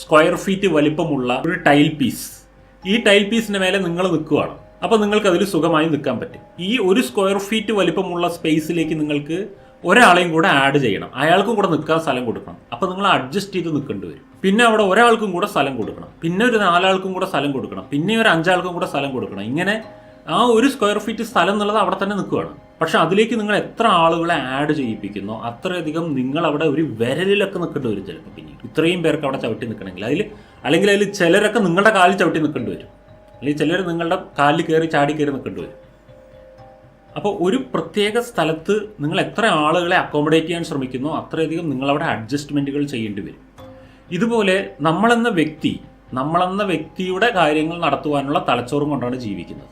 Square feet വലിപ്പമുള്ള ഒരു tile piece ഈ ടൈൽ പീസിന്റെ മേലെ നിങ്ങൾ നിൽക്കുകയാണ് അപ്പോൾ നിങ്ങൾക്ക് അതിൽ സുഖമായി നിൽക്കാൻ പറ്റും. ഈ ഒരു സ്ക്വയർ ഫീറ്റ് വലിപ്പമുള്ള സ്പേസിലേക്ക് നിങ്ങൾക്ക് ഒരാളെയും കൂടെ ആഡ് ചെയ്യണം. അയാൾക്കും കൂടെ നിൽക്കാൻ സ്ഥലം കൊടുക്കണം. അപ്പോൾ നിങ്ങൾ അഡ്ജസ്റ്റ് ചെയ്ത് നിൽക്കേണ്ടി വരും. പിന്നെ അവിടെ ഒരാൾക്കും കൂടെ സ്ഥലം കൊടുക്കണം. പിന്നെ ഒരു നാലാൾക്കും കൂടെ സ്ഥലം കൊടുക്കണം. പിന്നെ ഒരു അഞ്ചാൾക്കും കൂടെ സ്ഥലം കൊടുക്കണം. ഇങ്ങനെ ആ ഒരു സ്ക്വയർ ഫീറ്റ് സ്ഥലം എന്നുള്ളത് അവിടെ തന്നെ നിൽക്കുകയാണ് പക്ഷെ അതിലേക്ക് നിങ്ങൾ എത്ര ആളുകളെ ആഡ് ചെയ്യിപ്പിക്കുന്നോ അത്രയധികം നിങ്ങൾ അവിടെ ഒരു വിരലിലൊക്കെ നിൽക്കേണ്ടി വരും ചിലപ്പോൾ പിന്നീട്. ഇത്രയും പേർക്ക് അവിടെ ചവിട്ടി നിൽക്കണമെങ്കിൽ. അതിൽ അല്ലെങ്കിൽ അതിൽ ചിലരൊക്കെ നിങ്ങളുടെ കാലിൽ ചവിട്ടി നിൽക്കേണ്ടി വരും. അല്ലെങ്കിൽ ചിലർ നിങ്ങളുടെ കാലിൽ കയറി ചാടി കയറി നിൽക്കേണ്ടി വരും. അപ്പോൾ ഒരു പ്രത്യേക സ്ഥലത്ത് നിങ്ങൾ എത്ര ആളുകളെ അക്കോമഡേറ്റ് ചെയ്യാൻ ശ്രമിക്കുന്നു അത്രയധികം നിങ്ങളവിടെ അഡ്ജസ്റ്റ്മെന്റുകൾ ചെയ്യേണ്ടി വരും. ഇതുപോലെ നമ്മളെന്ന വ്യക്തി നമ്മളെന്ന വ്യക്തിയുടെ കാര്യങ്ങൾ നടത്തുവാനുള്ള തലച്ചോറും കൊണ്ടാണ് ജീവിക്കുന്നത്.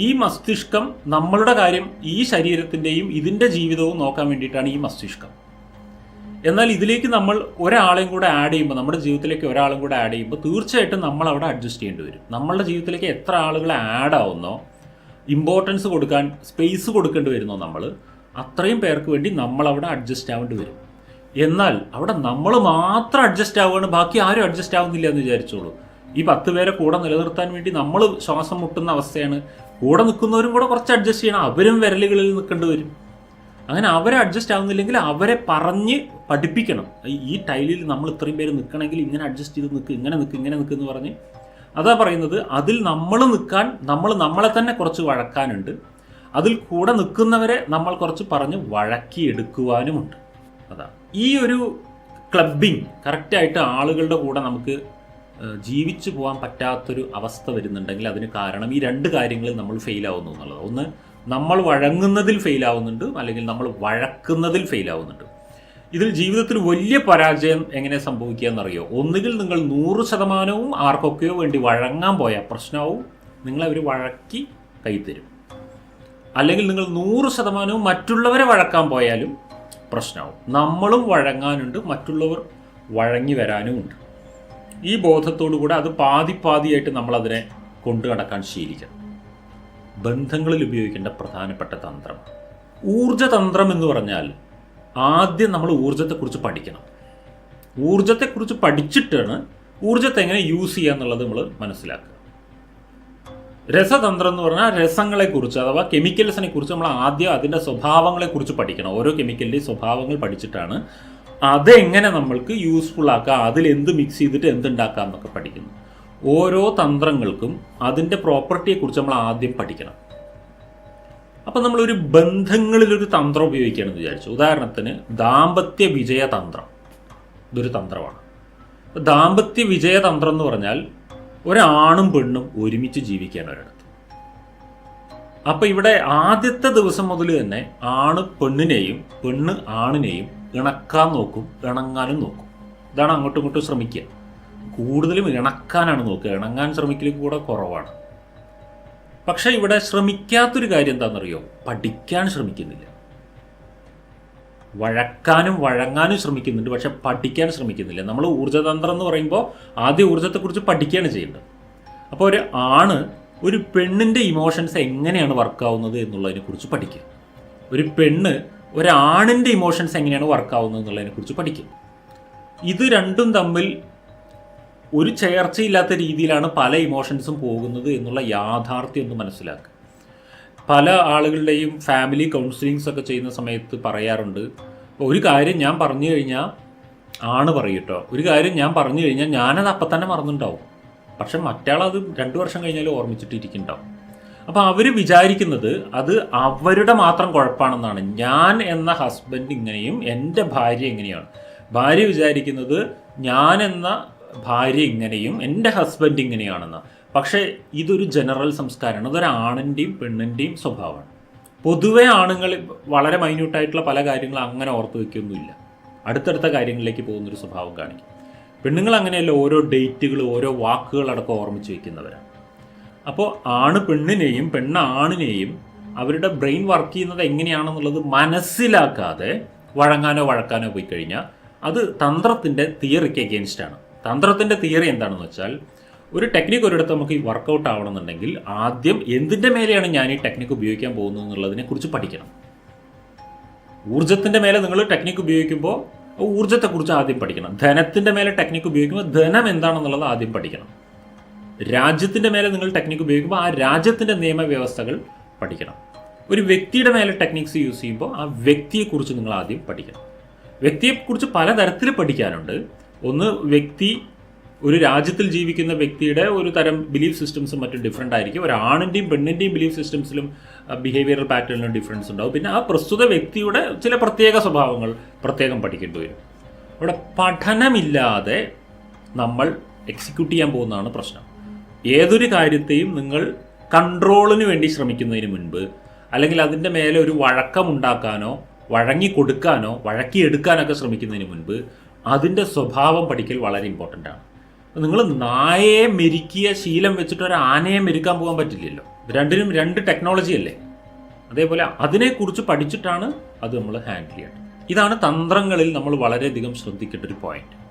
ഈ മസ്തിഷ്കം നമ്മളുടെ കാര്യം ഈ ശരീരത്തിന്റെയും ഇതിന്റെ ജീവിതവും നോക്കാൻ വേണ്ടിയിട്ടാണ് ഈ മസ്തിഷ്കം. എന്നാൽ ഇതിലേക്ക് നമ്മൾ ഒരാളെയും കൂടെ ആഡ് ചെയ്യുമ്പോൾ നമ്മുടെ ജീവിതത്തിലേക്ക് ഒരാളും കൂടെ ആഡ് ചെയ്യുമ്പോൾ തീർച്ചയായിട്ടും നമ്മൾ അവിടെ അഡ്ജസ്റ്റ് ചെയ്യേണ്ടി വരും. നമ്മളുടെ ജീവിതത്തിലേക്ക് എത്ര ആളുകളെ ആഡ് ആവുന്നോ ഇമ്പോർട്ടൻസ് കൊടുക്കാൻ സ്പേസ് കൊടുക്കേണ്ടി വരുന്നോ നമ്മൾ അത്രയും പേർക്ക് വേണ്ടി നമ്മൾ അവിടെ അഡ്ജസ്റ്റ് ആവേണ്ടി വരും. എന്നാൽ അവിടെ നമ്മൾ മാത്രം അഡ്ജസ്റ്റ് ആവുകയാണ് ബാക്കി ആരും അഡ്ജസ്റ്റ് ആവുന്നില്ല എന്ന് വിചാരിച്ചോളൂ. ഈ പത്ത് പേരെ കൂടെ നിലനിർത്താൻ വേണ്ടി നമ്മൾ ശ്വാസം മുട്ടുന്ന അവസ്ഥയാണ് കൂടെ നിൽക്കുന്നവരും കൂടെ കുറച്ച് അഡ്ജസ്റ്റ് ചെയ്യണം. അവരും വിരലുകളിൽ നിൽക്കേണ്ടി വരും. അങ്ങനെ അവരെ അഡ്ജസ്റ്റ് ആവുന്നില്ലെങ്കിൽ അവരെ പറഞ്ഞ് പഠിപ്പിക്കണം. ഈ- ടൈലിൽ നമ്മൾ ഇത്രയും പേര് നിൽക്കണമെങ്കിൽ ഇങ്ങനെ അഡ്ജസ്റ്റ് ചെയ്ത് നിൽക്കുക ഇങ്ങനെ നിൽക്കുക ഇങ്ങനെ നിൽക്കുക എന്ന് പറഞ്ഞ് അതാ പറയുന്നത് അതിൽ നമ്മൾ നിൽക്കാൻ നമ്മൾ നമ്മളെ തന്നെ കുറച്ച് വഴക്കാനുണ്ട്. അതിൽ കൂടെ നിൽക്കുന്നവരെ നമ്മൾ കുറച്ച് പറഞ്ഞ് വഴക്കിയെടുക്കുവാനുമുണ്ട്. അതാണ് ഈ ഒരു ക്ലബിങ് കറക്റ്റായിട്ട് ആളുകളുടെ കൂടെ നമുക്ക് ജീവിച്ചു പോകാൻ പറ്റാത്തൊരു അവസ്ഥ വരുന്നുണ്ടെങ്കിൽ അതിന് കാരണം ഈ രണ്ട് കാര്യങ്ങളിൽ നമ്മൾ ഫെയിൽ ആവുന്നു എന്നുള്ളത്. ഒന്ന് നമ്മൾ വഴങ്ങുന്നതിൽ ഫെയിൽ ആവുന്നുണ്ട് അല്ലെങ്കിൽ നമ്മൾ വഴക്കുന്നതിൽ ഫെയിൽ ആവുന്നുണ്ട്. ഇതിൽ ജീവിതത്തിൽ വലിയ പരാജയം എങ്ങനെ സംഭവിക്കുക എന്നറിയോ? ഒന്നുകിൽ നിങ്ങൾ നൂറ് ശതമാനവും ആർക്കൊക്കെയോ വേണ്ടി വഴങ്ങാൻ പോയ പ്രശ്നവും നിങ്ങളെ അവർ വഴക്കി കൈത്തരും അല്ലെങ്കിൽ നിങ്ങൾ നൂറ് ശതമാനവും മറ്റുള്ളവരെ വഴക്കാൻ പോയാലും പ്രശ്നമാവും. നമ്മളും വഴങ്ങാനുണ്ട് മറ്റുള്ളവർ വഴങ്ങി വരാനും ഉണ്ട് ഈ ബോധത്തോടു കൂടെ അത് പാതി പാതിയായിട്ട് നമ്മൾ അതിനെ കൊണ്ടു നടക്കാൻ ശീലിക്കണം. ബന്ധങ്ങളിൽ ഉപയോഗിക്കേണ്ട പ്രധാനപ്പെട്ട തന്ത്രം. ഊർജതന്ത്രം എന്ന് പറഞ്ഞാൽ ആദ്യം നമ്മൾ ഊർജത്തെക്കുറിച്ച് പഠിക്കണം. ഊർജത്തെക്കുറിച്ച് പഠിച്ചിട്ടാണ് ഊർജത്തെ എങ്ങനെ യൂസ് ചെയ്യുക എന്നുള്ളത് നമ്മൾ മനസ്സിലാക്കുക. രസതന്ത്രം എന്ന് പറഞ്ഞാൽ രസങ്ങളെക്കുറിച്ച് അഥവാ കെമിക്കൽസിനെ കുറിച്ച് നമ്മൾ ആദ്യം അതിന്റെ സ്വഭാവങ്ങളെക്കുറിച്ച് പഠിക്കണം. ഓരോ കെമിക്കലിന്റെയും സ്വഭാവങ്ങൾ പഠിച്ചിട്ടാണ് അതെങ്ങനെ നമ്മൾക്ക് യൂസ്ഫുൾ ആക്കാം? അതിൽ എന്ത് മിക്സ് ചെയ്തിട്ട് എന്തുണ്ടാക്കാം എന്നൊക്കെ പഠിക്കുന്നു. ഓരോ തന്ത്രങ്ങൾക്കും അതിന്റെ പ്രോപ്പർട്ടിയെക്കുറിച്ച് നമ്മൾ ആദ്യം പഠിക്കണം. അപ്പം നമ്മളൊരു ബന്ധങ്ങളിലൊരു തന്ത്രം ഉപയോഗിക്കുകയാണെന്ന് വിചാരിച്ചു. ഉദാഹരണത്തിന് ദാമ്പത്യ വിജയ തന്ത്രം. ഇതൊരു തന്ത്രമാണ്. ദാമ്പത്യ വിജയ തന്ത്രം എന്ന് പറഞ്ഞാൽ ഒരാണും പെണ്ണും ഒരുമിച്ച് ജീവിക്കാൻ ഒരിടത്ത്. അപ്പം ഇവിടെ ആദ്യത്തെ ദിവസം മുതൽ തന്നെ ആണ് പെണ്ണിനെയും പെണ്ണ് ആണിനെയും ഇണക്കാൻ നോക്കും ഇണങ്ങാനും നോക്കും. ഇതാണ് അങ്ങോട്ടും ഇങ്ങോട്ടും ശ്രമിക്കുക. കൂടുതലും ഇണക്കാനാണ് നോക്കുക. ഇണങ്ങാൻ ശ്രമിക്കലും കൂടെ കുറവാണ്. പക്ഷെ ഇവിടെ ശ്രമിക്കാത്തൊരു കാര്യം എന്താണെന്നറിയോ? പഠിക്കാൻ ശ്രമിക്കുന്നില്ല. വഴക്കാനും വഴങ്ങാനും ശ്രമിക്കുന്നുണ്ട് പക്ഷെ പഠിക്കാൻ ശ്രമിക്കുന്നില്ല. നമ്മൾ ഊർജതന്ത്രം എന്ന് പറയുമ്പോൾ ആദ്യ ഊർജത്തെക്കുറിച്ച് പഠിക്കുകയാണ് ചെയ്യേണ്ടത്. അപ്പോൾ ഒരു ആണ് ഒരു പെണ്ണിന്റെ ഇമോഷൻസ് എങ്ങനെയാണ് വർക്കാവുന്നത് എന്നുള്ളതിനെക്കുറിച്ച് പഠിക്കുക. ഒരു പെണ്ണ് ഒരാണിന്റെ ഇമോഷൻസ് എങ്ങനെയാണ് വർക്കാവുന്നത് എന്നുള്ളതിനെക്കുറിച്ച് പഠിക്കും. ഇത് രണ്ടും തമ്മിൽ ഒരു ചേർച്ചയില്ലാത്ത രീതിയിലാണ് പല ഇമോഷൻസും പോകുന്നത് എന്നുള്ള യാഥാർത്ഥ്യം ഒന്ന് മനസ്സിലാക്കുക. പല ആളുകളുടെയും ഫാമിലി കൗൺസിലിങ്സ് ഒക്കെ ചെയ്യുന്ന സമയത്ത് പറയാറുണ്ട് ഒരു കാര്യം ഞാൻ പറഞ്ഞു കഴിഞ്ഞാൽ ആണ് പറയൂട്ടോ ഒരു കാര്യം ഞാൻ പറഞ്ഞു കഴിഞ്ഞാൽ ഞാനത് അപ്പം തന്നെ മറന്നുണ്ടാവും. പക്ഷെ മറ്റാളത് രണ്ടു വർഷം കഴിഞ്ഞാലും ഓർമ്മിച്ചിട്ട് ഇരിക്കുന്നുണ്ടാവും അപ്പോൾ അവർ വിചാരിക്കുന്നത് അത് അവരുടെ മാത്രം കുഴപ്പമാണെന്നാണ് ഞാൻ എന്ന ഹസ്ബൻഡ് ഇങ്ങനെയും എന്റെ ഭാര്യ ഇങ്ങനെയാണ്. ഭാര്യ വിചാരിക്കുന്നത് ഞാൻ എന്ന ഭാര്യ ഇങ്ങനെയും എന്റെ ഹസ്ബൻഡ് ഇങ്ങനെയാണെന്ന്. പക്ഷേ ഇതൊരു ജനറൽ സംസ്കാരമാണ്. അതൊരു ആണിന്റെയും പെണ്ണിന്റെയും സ്വഭാവമാണ്. പൊതുവെ ആണുങ്ങൾ വളരെ മൈന്യൂട്ടായിട്ടുള്ള പല കാര്യങ്ങളും അങ്ങനെ ഓർത്ത് വയ്ക്കൊന്നുമില്ല അടുത്തടുത്ത കാര്യങ്ങളിലേക്ക് പോകുന്നൊരു സ്വഭാവം കാണിക്കും. പെണ്ണുങ്ങൾ അങ്ങനെയല്ല ഓരോ ഡേറ്റുകൾ ഓരോ വാക്കുകളടക്കം ഓർമ്മിച്ച് വയ്ക്കുന്നവരാണ് അപ്പോൾ ആണ് പെണ്ണിനെയും പെണ്ണ് ആണിനെയും അവരുടെ ബ്രെയിൻ വർക്ക് ചെയ്യുന്നത് എങ്ങനെയാണെന്നുള്ളത് മനസ്സിലാക്കാതെ വഴങ്ങാനോ വഴക്കാനോ പോയി കഴിഞ്ഞാൽ അത് തന്ത്രത്തിന്റെ തിയറിക്ക് അഗേൻസ്റ്റ് ആണ്. തന്ത്രത്തിന്റെ തിയറി എന്താണെന്ന് വെച്ചാൽ ഒരു ടെക്നിക്ക് ഒരിടത്ത് നമുക്ക് ഈ വർക്കൗട്ട് ആവണമെന്നുണ്ടെങ്കിൽ ആദ്യം എന്തിന്റെ മേലെയാണ് ഞാൻ ഈ ടെക്നിക്ക് ഉപയോഗിക്കാൻ പോകുന്നത് എന്നുള്ളതിനെ കുറിച്ച് പഠിക്കണം. ഊർജത്തിന്റെ മേലെ നിങ്ങൾ ടെക്നിക്ക് ഉപയോഗിക്കുമ്പോൾ ഊർജത്തെക്കുറിച്ച് ആദ്യം പഠിക്കണം. ധനത്തിന്റെ മേലെ ടെക്നിക്ക് ഉപയോഗിക്കുമ്പോൾ ധനം എന്താണെന്നുള്ളത് ആദ്യം പഠിക്കണം. രാജ്യത്തിന്റെ മേലെ നിങ്ങൾ ടെക്നിക്ക് ഉപയോഗിക്കുമ്പോൾ ആ രാജ്യത്തിന്റെ നിയമവ്യവസ്ഥകൾ പഠിക്കണം. ഒരു വ്യക്തിയുടെ മേലെ ടെക്നിക്സ് യൂസ് ചെയ്യുമ്പോൾ ആ വ്യക്തിയെക്കുറിച്ച് നിങ്ങൾ ആദ്യം പഠിക്കണം. വ്യക്തിയെക്കുറിച്ച് പലതരത്തിൽ പഠിക്കാനുണ്ട്. ഒന്ന് വ്യക്തി ഒരു രാജ്യത്തിൽ ജീവിക്കുന്ന വ്യക്തിയുടെ ഒരു തരം ബിലീഫ് സിസ്റ്റംസും മറ്റും ഡിഫറെന്റ് ആയിരിക്കും. ഒരു ആണിന്റെയും പെണ്ണിന്റെയും ബിലീഫ് സിസ്റ്റംസിലും ബിഹേവിയറൽ പാറ്റേണിലും ഡിഫറൻസ് ഉണ്ടാവും. പിന്നെ ആ പ്രസ്തുത വ്യക്തിയുടെ ചില പ്രത്യേക സ്വഭാവങ്ങൾ പ്രത്യേകം പഠിക്കേണ്ടി വരും. അവിടെ പഠനമില്ലാതെ നമ്മൾ എക്സിക്യൂട്ട് ചെയ്യാൻ പോകുന്നതാണ് പ്രശ്നം. ഏതൊരു കാര്യത്തെയും നിങ്ങൾ കൺട്രോളിന് വേണ്ടി ശ്രമിക്കുന്നതിന് മുൻപ് അല്ലെങ്കിൽ അതിന്റെ മേലെ ഒരു വഴക്കമുണ്ടാക്കാനോ വഴങ്ങി കൊടുക്കാനോ വഴക്കിയെടുക്കാനൊക്കെ ശ്രമിക്കുന്നതിന് മുൻപ് അതിന്റെ സ്വഭാവം പഠിക്കൽ വളരെ ഇമ്പോർട്ടന്റ് ആണ്. നിങ്ങൾ നായയെ മെരിക്കിയ ശീലം വെച്ചിട്ട് ഒരു ആനയെ മെരുക്കാൻ പോകാൻ പറ്റില്ലല്ലോ. രണ്ടിനും രണ്ട് ടെക്നോളജി അല്ലേ? അതേപോലെ അതിനെക്കുറിച്ച് പഠിച്ചിട്ടാണ് അത് നമ്മൾ ഹാൻഡിൽ ചെയ്യേണ്ടത്. ഇതാണ് തന്ത്രങ്ങളിൽ നമ്മൾ വളരെയധികം ശ്രദ്ധിക്കേണ്ട ഒരു പോയിന്റ്